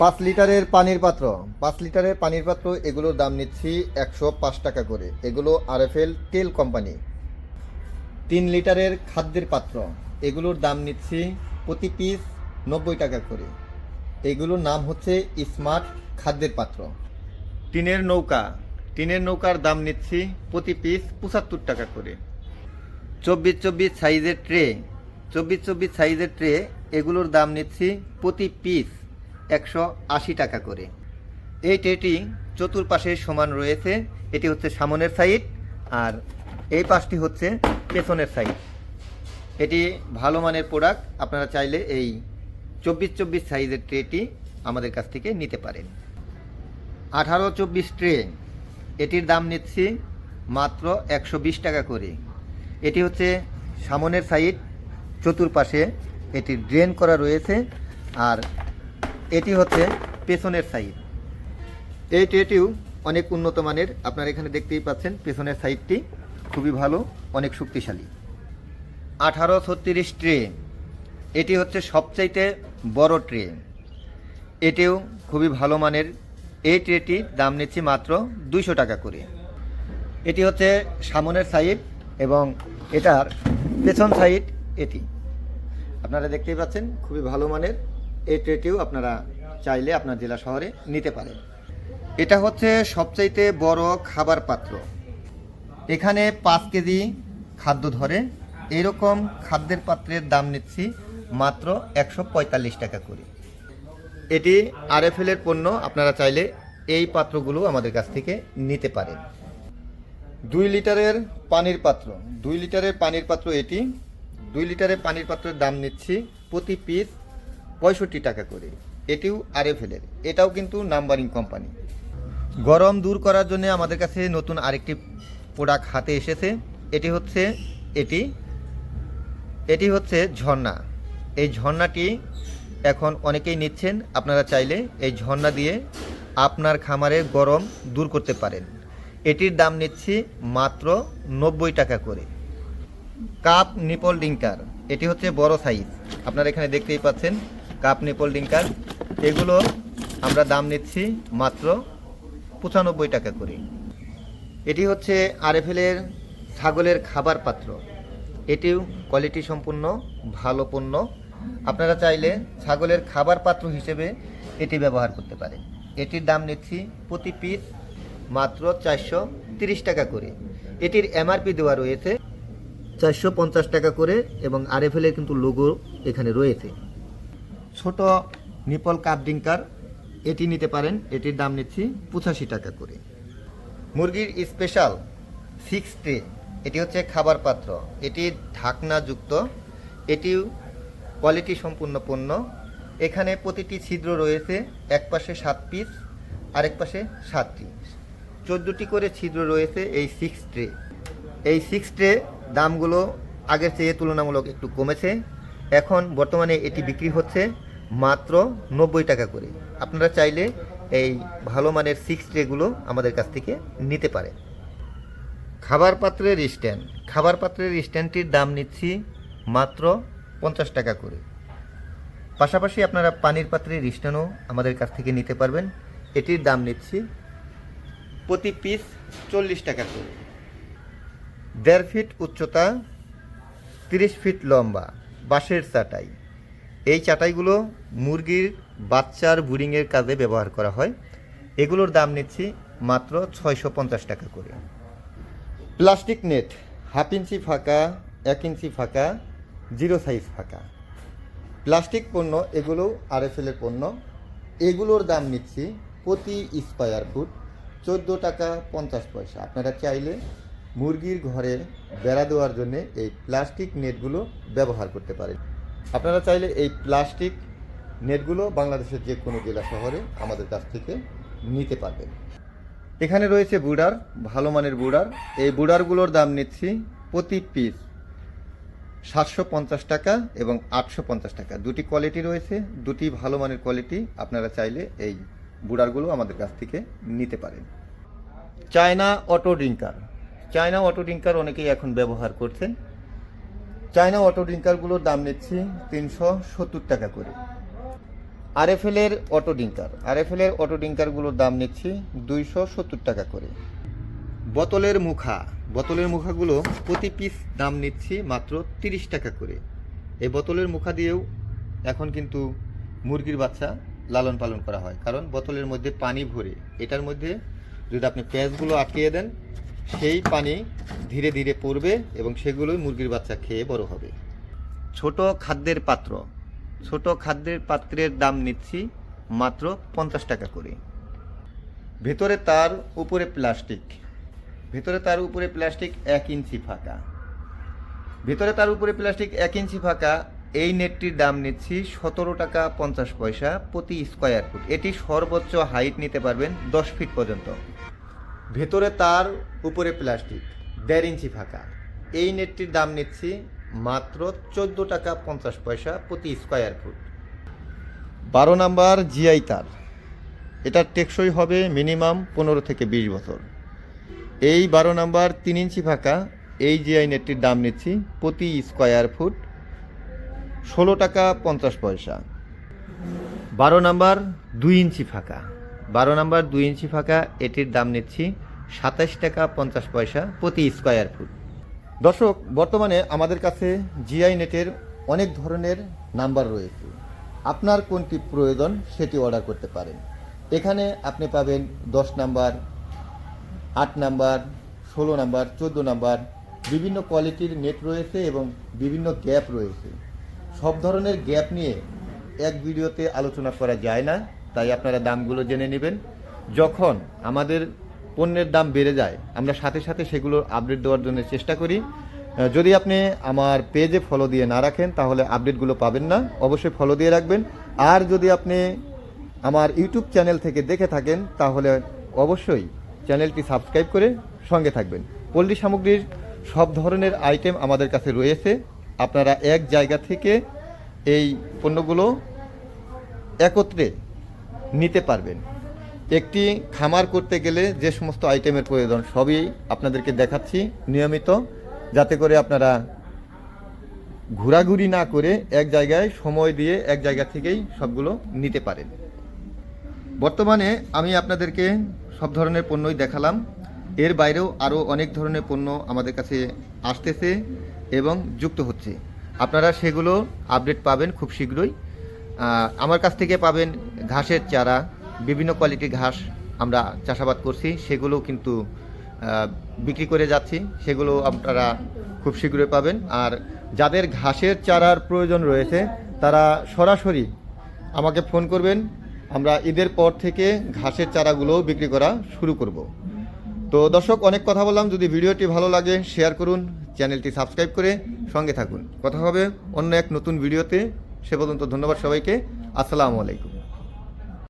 পাঁচ লিটারের পানির পাত্র। পাঁচ লিটারের পানির পাত্র, এগুলোর দাম নিচ্ছি একশো পাঁচ টাকা করে। এগুলো আরএফএল তেল কোম্পানি। তিন লিটারের খাদ্যের পাত্র, এগুলোর দাম নিচ্ছি প্রতি পিস নব্বই টাকা করে। এগুলোর নাম হচ্ছে স্মার্ট খাদ্যের পাত্র। টিনের নৌকা, টিনের নৌকার দাম নিচ্ছি প্রতি পিস পঁচাত্তর টাকা করে। চব্বিশ চব্বিশ সাইজের ট্রে, চব্বিশ চব্বিশ সাইজের ট্রে, এগুলোর দাম নিচ্ছি প্রতি পিস একশো আশি টাকা করে। এই ট্রেটি চতুর্পাশে সমান রয়েছে। এটি হচ্ছে সামনের সাইড আর এই পাশটি হচ্ছে পেছনের সাইড। এটি ভালো মানের প্রোডাক্ট। আপনারা চাইলে এই চব্বিশ চব্বিশ সাইজের ট্রেটি আমাদের কাছ থেকে নিতে পারেন। আঠারো চব্বিশ ট্রে, এটির দাম নিচ্ছি মাত্র একশো বিশ টাকা করে। এটি হচ্ছে সামনের সাইড, চতুর্পাশে এটি ড্রেন করা রয়েছে আর এটি হচ্ছে পেছনের সাইড এই ট্রেটিও অনেক উন্নত মানের। আপনারা এখানে দেখতেই পাচ্ছেন, পেছনের সাইডটি খুবই ভালো, অনেক শক্তিশালী। আঠারো ছত্রিশ ট্রে এটি হচ্ছে সবচাইতে বড় ট্রে এটিও খুবই ভালো মানের। এই ট্রেটির দাম নিচ্ছি মাত্র দুইশো টাকা করে। এটি হচ্ছে সামনের সাইড এবং এটার পেছন সাইড এটি। আপনারা দেখতেই পাচ্ছেন, খুবই ভালো মানের। এই আপনারা চাইলে আপনার জেলা শহরে নিতে পারেন। এটা হচ্ছে সবচাইতে বড় খাবার পাত্র। এখানে পাঁচ কেজি খাদ্য ধরে। এরকম খাদ্যের পাত্রের দাম নিচ্ছি মাত্র একশো পঁয়তাল্লিশ টাকা করে। এটি আরএফএল এর পণ্য, আপনারা চাইলে এই পাত্রগুলো আমাদের কাছ থেকে নিতে পারেন। দুই লিটারের পানির পাত্র। দুই লিটারের পানির পাত্র এটি। দুই লিটারের পানির পাত্রের দাম নিচ্ছি প্রতি পিস পঁয়ষট্টি টাকা করে। এটিও আরএফএল এর এটাও কিন্তু নাম্বারিং কোম্পানি। গরম দূর করার জন্য আমাদের কাছে নতুন আরেকটি প্রোডাক্ট হাতে এসেছে। এটি হচ্ছে, এটি এটি হচ্ছে ঝর্ণা। এই ঝর্ণাটি এখন অনেকেই নিচ্ছেন। আপনারা চাইলে এই ঝর্ণা দিয়ে আপনার খামারের গরম দূর করতে পারেন। এটির দাম নিচ্ছি মাত্র নব্বই টাকা করে। কাপ নিপল ডিঙ্কার এটি হচ্ছে বড় সাইজ। আপনারা এখানে দেখতেই পাচ্ছেন। কাপ নিপল ডিঙ্কার এগুলো আমরা দাম নিচ্ছি মাত্র পঁচানব্বই টাকা করে। এটি হচ্ছে আরএফএলের ছাগলের খাবার পাত্র। এটিও কোয়ালিটি সম্পূর্ণ, ভালো পণ্য। আপনারা চাইলে ছাগলের খাবার পাত্র হিসেবে এটি ব্যবহার করতে পারেন। এটির দাম নিচ্ছি প্রতি পিস মাত্র চারশো তিরিশ টাকা করে। এটির এমআরপি দেওয়া রয়েছে চারশো পঞ্চাশ টাকা করে এবং আরএফএলের কিন্তু লোগো এখানে রয়েছে। ছোট নিপল কাপ ডিঙ্কার এটি নিতে পারেন, এটির দাম নিচ্ছি পঁচাশি টাকা করে। মুরগির স্পেশাল সিক্স ট্রে, এটি হচ্ছে খাবার পাত্র। এটি ঢাকনাযুক্ত, এটিও কোয়ালিটি সম্পূর্ণ পণ্য। এখানে প্রতিটি ছিদ্র রয়েছে, এক পাশে সাত পিস, আরেক পাশে সাতটি চোদ্দোটি করে ছিদ্র রয়েছে এই সিক্স ট্রে। এই সিক্স ট্রে দামগুলো আগের চেয়ে তুলনামূলক একটু কমেছে। এখন বর্তমানে এটি বিক্রি হচ্ছে মাত্র নব্বই টাকা করে। আপনারা চাইলে এই ভালো মানের সিক্স ট্রেগুলো আমাদের কাছ থেকে নিতে পারেন। খাবার পাত্রের স্ট্যান্ড খাবার পাত্রের স্ট্যান্ডটির দাম নিচ্ছি মাত্র পঞ্চাশ টাকা করে। পাশাপাশি আপনারা পানির পাত্রের স্ট্যান্ডও আমাদের কাছ থেকে নিতে পারবেন। এটির দাম নিচ্ছি প্রতি পিস চল্লিশ টাকা করে। দেড় ফিট উচ্চতা, তিরিশ ফিট লম্বা। বাঁশের চাটাই। এই চাটাইগুলো মুরগির বাচ্চার বুরিংয়ের কাজে ব্যবহার করা হয়। এগুলোর দাম নিচ্ছি মাত্র ছয়শো পঞ্চাশ টাকা করে। প্লাস্টিক নেট, হাফ ইঞ্চি ফাঁকা, এক ইঞ্চি ফাঁকা, জিরো সাইজ ফাঁকা। প্লাস্টিক পণ্য এগুলো আরএফএলের পণ্য। এগুলোর দাম নিচ্ছি প্রতি স্কোয়ার ফুট চোদ্দ টাকা পঞ্চাশ পয়সা। আপনারা চাইলে মুরগির ঘরে বেড়া দেওয়ার জন্য এই প্লাস্টিক নেটগুলো ব্যবহার করতে পারেন। আপনারা চাইলে এই প্লাস্টিক নেটগুলো বাংলাদেশের যে কোনো জেলা শহরে আমাদের কাছ থেকে নিতে পারবেন। এখানে রয়েছে বুডার, ভালো মানের বুডার। এই বুডারগুলোর দাম নিচ্ছি প্রতি পিস সাতশো পঞ্চাশ টাকা এবং আটশো পঞ্চাশ টাকা। দুটি কোয়ালিটি রয়েছে, দুটি ভালো মানের কোয়ালিটি। আপনারা চাইলে এই বুডারগুলো আমাদের কাছ থেকে নিতে পারেন। China auto drinker. China auto drinker অনেকেই এখন ব্যবহার করছেন। চায়না অটো ড্রিঙ্কারগুলোর দাম নিচ্ছি তিনশো সত্তর টাকা করে। আরএফএলের অটো ডিঙ্কার আরএফএলের অটো ডিঙ্কারগুলোর দাম নিচ্ছি দুইশো সত্তর টাকা করে। বোতলের মুখা, বোতলের মুখাগুলো প্রতি পিস দাম নিচ্ছি মাত্র তিরিশ টাকা করে। এই বোতলের মুখা দিয়েও এখন কিন্তু মুরগির বাচ্চা লালন পালন করা হয়। কারণ বোতলের মধ্যে পানি ভরে, এটার মধ্যে যদি আপনি পেঁয়াজগুলো আটকিয়ে দেন সেই পানি ধীরে ধীরে পড়বে এবং সেগুলোই মুরগির বাচ্চা খেয়ে বড় হবে। ছোট খাদ্যের পাত্র। ছোট খাদ্যের পাত্রের দাম নিচ্ছি মাত্র পঞ্চাশ টাকা করে। ভেতরে তার উপরে প্লাস্টিক। ভেতরে তার উপরে প্লাস্টিক এক ইঞ্চি ফাঁকা। ভেতরে তার উপরে প্লাস্টিক এক ইঞ্চি ফাঁকা। এই নেটটির দাম নিচ্ছি সতেরো টাকা পঞ্চাশ পয়সা প্রতি স্কোয়ার ফুট। এটি সর্বোচ্চ হাইট নিতে পারবেন দশ ফিট পর্যন্ত। ভেতরে তার, উপরে প্লাস্টিক। দেড় ইঞ্চি ফাঁকা। এই নেটটির দাম নিচ্ছি মাত্র চোদ্দ টাকা পঞ্চাশ পয়সা প্রতি স্কোয়ার ফুট। বারো নাম্বার জিআই তার। এটার টেকসই হবে মিনিমাম পনেরো থেকে বিশ বছর। এই বারো নাম্বার তিন ইঞ্চি ফাঁকা, এই জিআই নেটটির দাম নিচ্ছি প্রতি স্কোয়ার ফুট ষোলো টাকা পঞ্চাশ পয়সা। বারো নাম্বার দুই ইঞ্চি ফাঁকা। বারো নাম্বার দুই ইঞ্চি ফাঁকা, এটির দাম নিচ্ছি সাতাশ টাকা পঞ্চাশ পয়সা প্রতি স্কোয়ার ফুট দর্শক, বর্তমানে আমাদের কাছে জিআই নেটের অনেক ধরনের নাম্বার রয়েছে। আপনার কোনটি প্রয়োজন সেটি অর্ডার করতে পারেন। এখানে আপনি পাবেন দশ নাম্বার, আট নাম্বার, ষোলো নাম্বার, চোদ্দ নাম্বার, বিভিন্ন কোয়ালিটির নেট রয়েছে এবং বিভিন্ন গ্যাপ রয়েছে। সব ধরনের গ্যাপ নিয়ে এক ভিডিওতে আলোচনা করা যায় না। তাই আপনারা দামগুলো জেনে নেবেন। যখন আমাদের পণ্যের দাম বেড়ে যায়, আমরা সাথে সাথে সেগুলোর আপডেট দেওয়ার জন্য চেষ্টা করি। যদি আপনি আমার পেজে ফলো দিয়ে না রাখেন, তাহলে আপডেটগুলো পাবেন না। অবশ্যই ফলো দিয়ে রাখবেন। আর যদি আপনি আমার ইউটিউব চ্যানেল থেকে দেখে থাকেন, তাহলে অবশ্যই চ্যানেলটি সাবস্ক্রাইব করে সঙ্গে থাকবেন। পল্লী সামগ্রীর সব ধরনের আইটেম আমাদের কাছে রয়েছে। আপনারা এক জায়গা থেকে এই পণ্যগুলো একত্রে নিতে পারবেন। একটি খামার করতে গেলে যে সমস্ত আইটেমের প্রয়োজন সবই আপনাদেরকে দেখাচ্ছি নিয়মিত, যাতে করে আপনারা ঘোরাঘুরি না করে এক জায়গায় সময় দিয়ে এক জায়গা থেকেই সবগুলো নিতে পারেন। বর্তমানে আমি আপনাদেরকে সব ধরনের পণ্যই দেখালাম। এর বাইরেও আরও অনেক ধরনের পণ্য আমাদের কাছে আসতেছে এবং যুক্ত হচ্ছে। আপনারা সেগুলো আপডেট পাবেন খুব শীঘ্রই। আমার কাছ থেকে পাবেন ঘাসের চারা, বিভিন্ন কোয়ালিটির ঘাস আমরা চাষাবাদ করছি, সেগুলো কিন্তু বিক্রি করে যাচ্ছি, সেগুলো আপনারা খুব শীঘ্রই পাবেন। আর যাদের ঘাসের চারার প্রয়োজন রয়েছে, তারা সরাসরি আমাকে ফোন করবেন, আমরা ঈদের পর থেকে ঘাসের চারাগুলো বিক্রি করা শুরু করব। তো দর্শক, অনেক কথা বললাম, যদি ভিডিওটি ভালো লাগে শেয়ার করুন, চ্যানেলটি সাবস্ক্রাইব করে সঙ্গে থাকুন। কথা হবে অন্য এক নতুন ভিডিওতে। সে পর্যন্ত ধন্যবাদ সবাইকে। আসসালামু আলাইকুম।